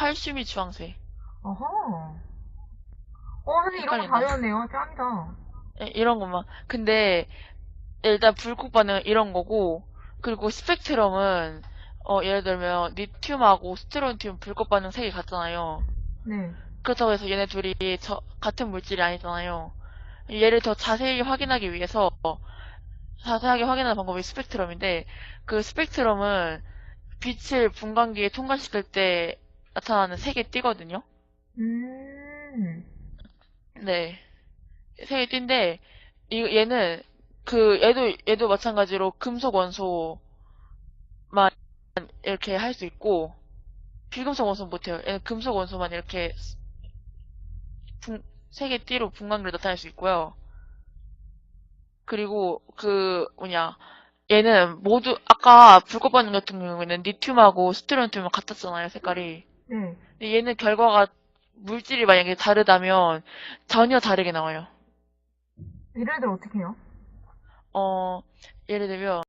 칼슘이 주황색. 어허. 어, 선생님 이런 거 다 헷갈린다. 배웠네요. 짱이다. 예, 이런 것만. 근데 일단 불꽃 반응은 이런 거고 그리고 스펙트럼은 어, 예를 들면 리튬하고 스트론튬 불꽃 반응 색이 같잖아요. 네. 그렇다고 해서 얘네 둘이 저, 같은 물질이 아니잖아요. 얘를 더 자세히 확인하기 위해서 자세하게 확인하는 방법이 스펙트럼인데 그 스펙트럼은 빛을 분광기에 통과시킬 때 나타나는 색이 띠거든요. 음. 네. 색이 띠인데 이 얘는 그 얘도 얘도 마찬가지로 금속 원소만 이렇게 할 수 있고 비금속 원소는 못해요. 얘는 금속 원소만 이렇게 분, 색의 띠로 분광기를 나타낼 수 있고요. 그리고 그 뭐냐 얘는 모두 아까 불꽃 반응 같은 경우에는 리튬하고 스트론튬은 같았잖아요 색깔이. 네. 근데 얘는 결과가 물질이 만약에 다르다면 전혀 다르게 나와요. 예를 들어 어떻게 해요? 어 예를 들면